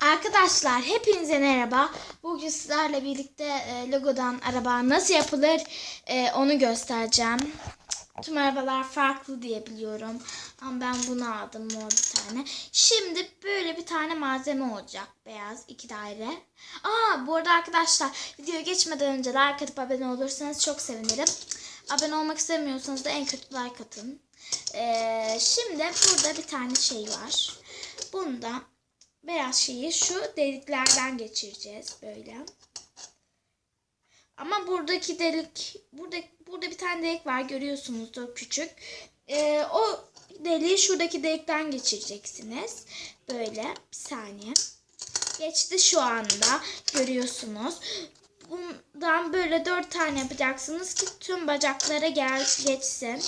Arkadaşlar hepinize merhaba. Bugün sizlerle birlikte e, Lego'dan araba nasıl yapılır e, onu göstereceğim. Tüm arabalar farklı diye biliyorum. Ama ben bunu aldım mor bir tane. Şimdi böyle bir tane malzeme olacak. Beyaz iki daire. Aa bu arada arkadaşlar videoya geçmeden önce like atıp abone olursanız çok sevinirim. Abone olmak istemiyorsanız da en kötü like atın. E, şimdi burada bir tane şey var. Bunda beyaz şeyi şu deliklerden geçireceğiz böyle. Ama buradaki delik burada burada bir tane delik var görüyorsunuzdur küçük. Ee, o deliği şuradaki delikten geçireceksiniz. Böyle bir saniye. Geçti şu anda görüyorsunuz. Bundan böyle dört tane yapacaksınız ki tüm bacaklara gel geçsin.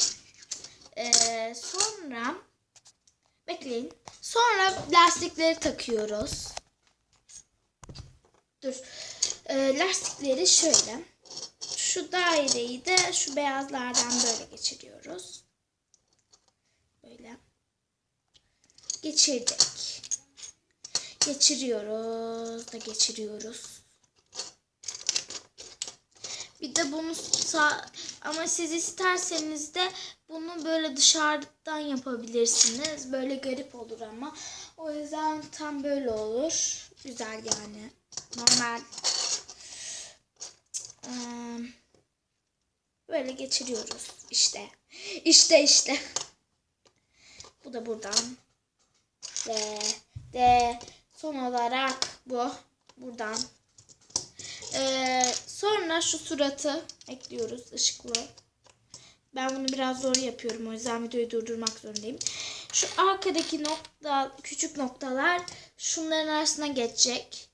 Ee, sonra Bekleyin. Sonra lastikleri takıyoruz. Dur. Ee, lastikleri şöyle. Şu daireyi de şu beyazlardan böyle geçiriyoruz. Böyle. Geçirdik. Geçiriyoruz da geçiriyoruz. Bir de bunu sağ ama siz isterseniz de bunu böyle dışarıdan yapabilirsiniz. Böyle garip olur ama. O yüzden tam böyle olur. Güzel yani. Normal. Böyle geçiriyoruz. İşte. İşte işte. Bu da buradan. Ve de son olarak bu. Buradan. Ee, sonra şu suratı ekliyoruz ışıklı. Ben bunu biraz zor yapıyorum o yüzden videoyu durdurmak zorundayım. Şu arkadaki nokta, küçük noktalar şunların arasına geçecek.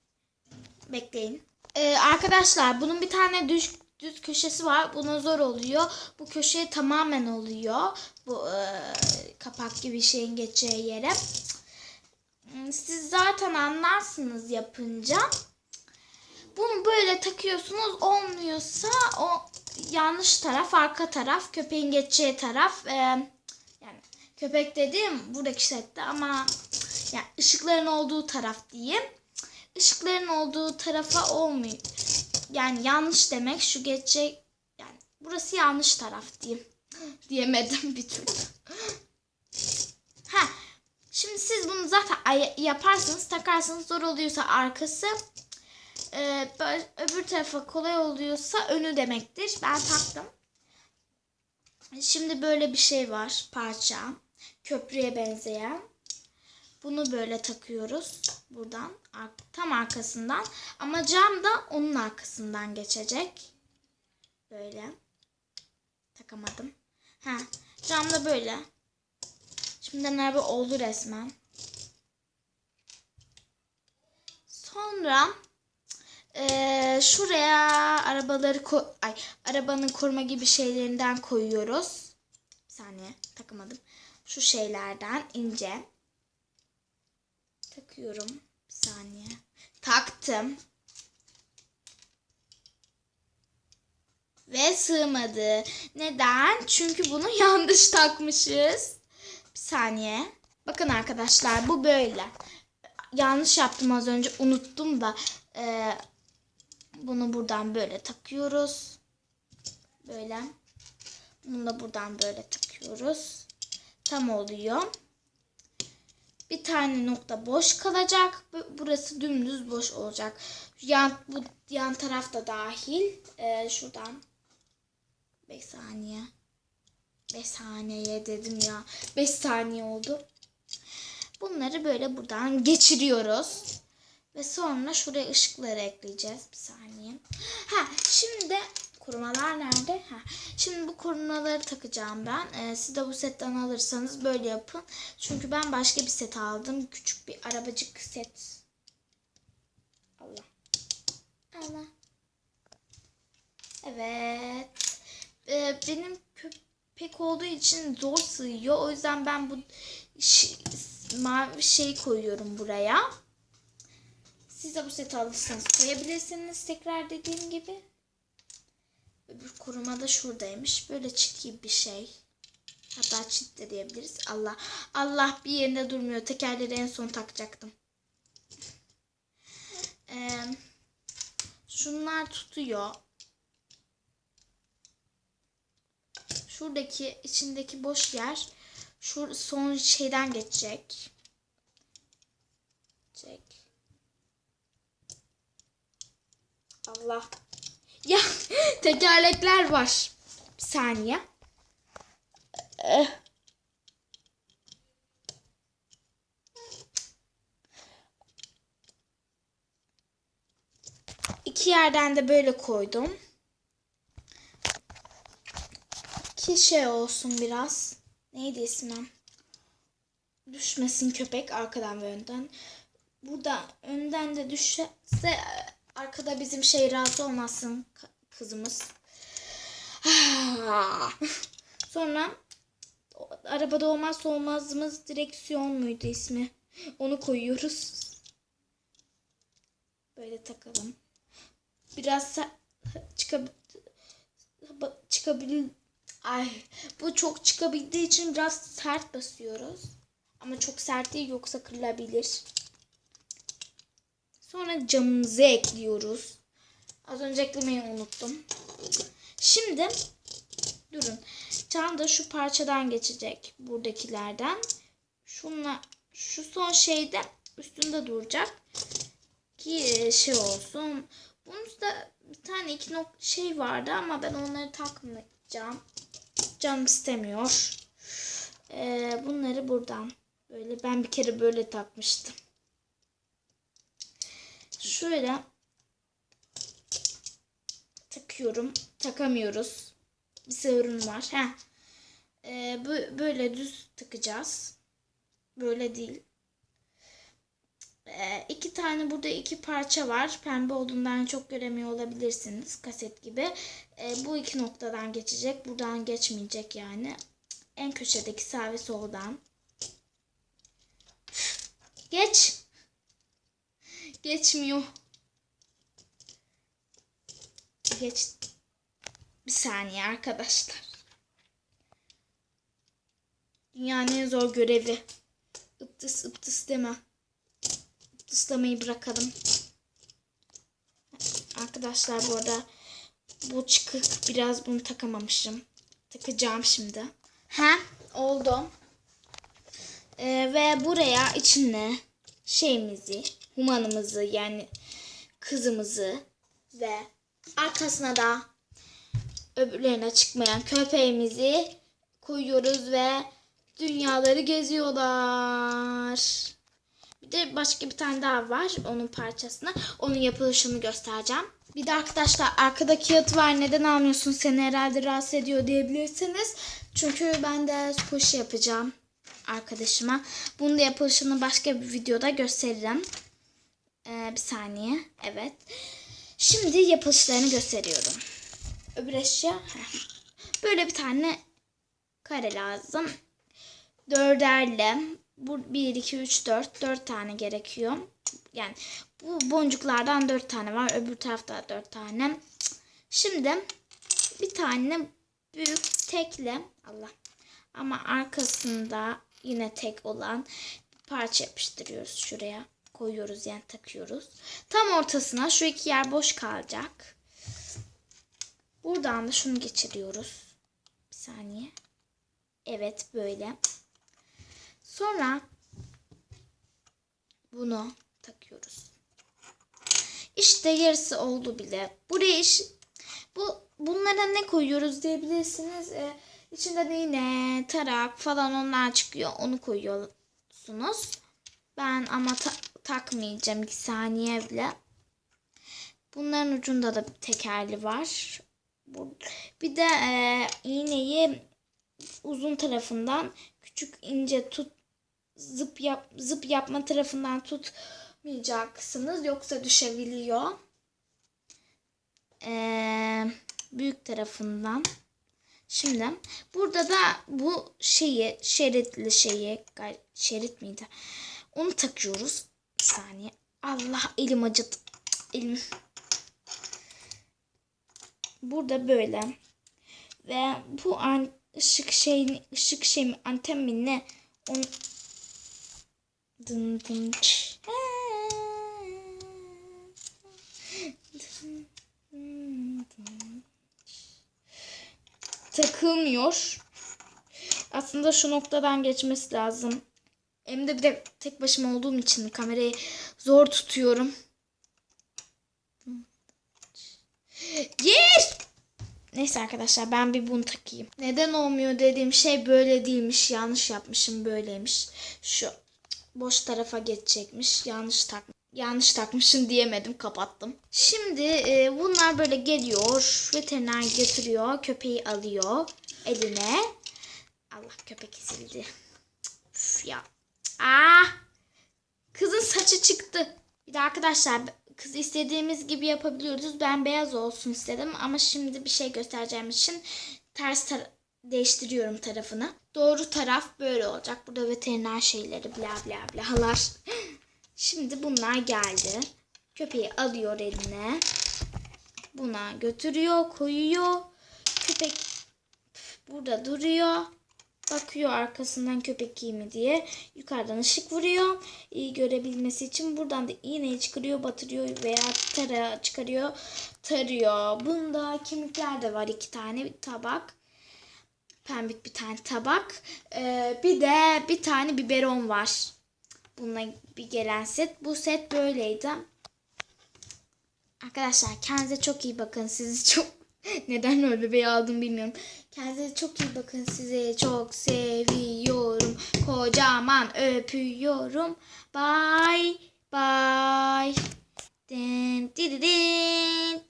Bekleyin. Ee, arkadaşlar bunun bir tane düz, düz köşesi var. Buna zor oluyor. Bu köşeye tamamen oluyor. Bu e, kapak gibi şeyin geçeceği yere. Siz zaten anlarsınız yapınca. Bunu böyle takıyorsunuz olmuyorsa o yanlış taraf arka taraf köpeğin geçeceği taraf e, yani köpek dediğim buradaki sette ama yani ışıkların olduğu taraf diyeyim. Işıkların olduğu tarafa olmuyor. Yani yanlış demek şu geçecek yani burası yanlış taraf diyeyim. Diyemedim bir türlü. Ha. Şimdi siz bunu zaten yaparsınız, takarsanız zor oluyorsa arkası e, öbür tarafa kolay oluyorsa önü demektir. Ben taktım. Şimdi böyle bir şey var parça. Köprüye benzeyen. Bunu böyle takıyoruz. Buradan tam arkasından. Ama cam da onun arkasından geçecek. Böyle. Takamadım. Ha, cam da böyle. Şimdiden araba oldu resmen. Sonra ee, şuraya arabaları koy ay arabanın koruma gibi şeylerinden koyuyoruz. Bir saniye takamadım. Şu şeylerden ince takıyorum. Bir saniye. Taktım. Ve sığmadı. Neden? Çünkü bunu yanlış takmışız. Bir saniye. Bakın arkadaşlar bu böyle. Yanlış yaptım az önce unuttum da. Ee, bunu buradan böyle takıyoruz. Böyle. Bunu da buradan böyle takıyoruz. Tam oluyor. Bir tane nokta boş kalacak. Burası dümdüz boş olacak. Yan, bu yan taraf da dahil. Ee, şuradan 5 saniye. 5 saniye dedim ya. 5 saniye oldu. Bunları böyle buradan geçiriyoruz. Ve sonra şuraya ışıkları ekleyeceğiz. Bir saniye. Ha şimdi korumalar nerede? Ha. Şimdi bu korumaları takacağım ben. Ee, siz de bu setten alırsanız böyle yapın. Çünkü ben başka bir set aldım. Küçük bir arabacık set. Allah. Allah. Evet. Ee, benim köpek olduğu için zor sığıyor. O yüzden ben bu mavi şey koyuyorum buraya. Siz de bu seti alırsanız koyabilirsiniz. Tekrar dediğim gibi. Öbür koruma da şuradaymış. Böyle çit gibi bir şey. Hatta çit de diyebiliriz. Allah. Allah bir yerinde durmuyor. Tekerleri en son takacaktım. Ee, şunlar tutuyor. Şuradaki içindeki boş yer şu son şeyden geçecek. Çek. Allah. Ya tekerlekler var. Bir saniye. İki yerden de böyle koydum. Ki şey olsun biraz. Neydi ismi? Düşmesin köpek arkadan ve önden. Burada önden de düşse arkada bizim şey razı olmasın kızımız. Sonra arabada olmazsa olmazımız direksiyon muydu ismi? Onu koyuyoruz. Böyle takalım. Biraz çıkab çıkabil Ay bu çok çıkabildiği için biraz sert basıyoruz. Ama çok sert değil yoksa kırılabilir. Sonra camımızı ekliyoruz. Az önce eklemeyi unuttum. Şimdi durun. Cam da şu parçadan geçecek. Buradakilerden. Şunla şu son şeyde üstünde duracak. Ki şey olsun. Bunun da bir tane iki nok şey vardı ama ben onları takmayacağım. Canım istemiyor. Ee, bunları buradan böyle ben bir kere böyle takmıştım. Şöyle takıyorum. Takamıyoruz. Bir sorun var. Heh. Ee, bu- böyle düz takacağız. Böyle değil. Ee, iki tane burada iki parça var. Pembe olduğundan çok göremiyor olabilirsiniz. Kaset gibi. Ee, bu iki noktadan geçecek. Buradan geçmeyecek yani. En köşedeki sağ ve soldan. Geç. Geçmiyor. Geç. Bir saniye arkadaşlar. Dünyanın en zor görevi. Iptıs ıptıs deme. Islamayı bırakalım. Arkadaşlar bu arada bu çıkık biraz bunu takamamışım. Takacağım şimdi. Ha oldu. Ee, ve buraya içine şeyimizi, humanımızı yani kızımızı ve arkasına da öbürlerine çıkmayan köpeğimizi koyuyoruz ve dünyaları geziyorlar. Bir de başka bir tane daha var onun parçasına. Onun yapılışını göstereceğim. Bir de arkadaşlar arkada kağıt var neden almıyorsun seni herhalde rahatsız ediyor diyebilirsiniz. Çünkü ben de squash yapacağım arkadaşıma. Bunun da yapılışını başka bir videoda gösteririm. Ee, bir saniye. Evet. Şimdi yapılışlarını gösteriyorum. Öbür eşya. Böyle bir tane kare lazım. Dörderle bu 1, 2, 3, 4. 4 tane gerekiyor. Yani bu boncuklardan 4 tane var. Öbür tarafta 4 tane. Şimdi bir tane büyük tekle Allah ama arkasında yine tek olan parça yapıştırıyoruz şuraya. Koyuyoruz yani takıyoruz. Tam ortasına şu iki yer boş kalacak. Buradan da şunu geçiriyoruz. Bir saniye. Evet böyle. Sonra bunu takıyoruz. İşte yarısı oldu bile. Buraya iş bu bunlara ne koyuyoruz diyebilirsiniz. Ee, içinden iğne, tarak falan onlar çıkıyor. Onu koyuyorsunuz. Ben ama ta- takmayacağım bir saniye bile. Bunların ucunda da bir tekerli var. Bir de e, iğneyi uzun tarafından küçük ince tut zıp yap zıp yapma tarafından tutmayacaksınız yoksa düşebiliyor. Ee, büyük tarafından. Şimdi burada da bu şeyi şeritli şeyi şerit miydi? Onu takıyoruz. Bir saniye. Allah elim acıdı. Elim. Burada böyle. Ve bu an ışık şeyini ışık şey mi anten mi ne? On... Dın dın. Takılmıyor. Aslında şu noktadan geçmesi lazım. Hem de bir de tek başıma olduğum için kamerayı zor tutuyorum. Yes! Neyse arkadaşlar ben bir bunu takayım. Neden olmuyor dediğim şey böyle değilmiş. Yanlış yapmışım böyleymiş. Şu boş tarafa geçecekmiş. Yanlış tak yanlış takmışım diyemedim kapattım. Şimdi e, bunlar böyle geliyor. Veteriner getiriyor. Köpeği alıyor eline. Allah köpek ezildi. Üf ya. Aa! Kızın saçı çıktı. Bir de arkadaşlar kız istediğimiz gibi yapabiliyoruz. Ben beyaz olsun istedim ama şimdi bir şey göstereceğim için ters tar- değiştiriyorum tarafını. Doğru taraf böyle olacak. Burada veteriner şeyleri bla bla blalar. Şimdi bunlar geldi. Köpeği alıyor eline. Buna götürüyor, koyuyor. Köpek burada duruyor. Bakıyor arkasından köpek iyi mi diye. Yukarıdan ışık vuruyor. İyi görebilmesi için buradan da iğneyi çıkarıyor, batırıyor veya tara çıkarıyor, tarıyor. Bunda kemikler de var iki tane bir tabak. Pembik bir tane tabak. Ee, bir de bir tane biberon var. Bununla bir gelen set. Bu set böyleydi. Arkadaşlar kendinize çok iyi bakın. Sizi çok neden öyle bebeği aldım bilmiyorum. Kendinize çok iyi bakın. Sizi çok seviyorum. Kocaman öpüyorum. Bye bye. Din, di, di, din.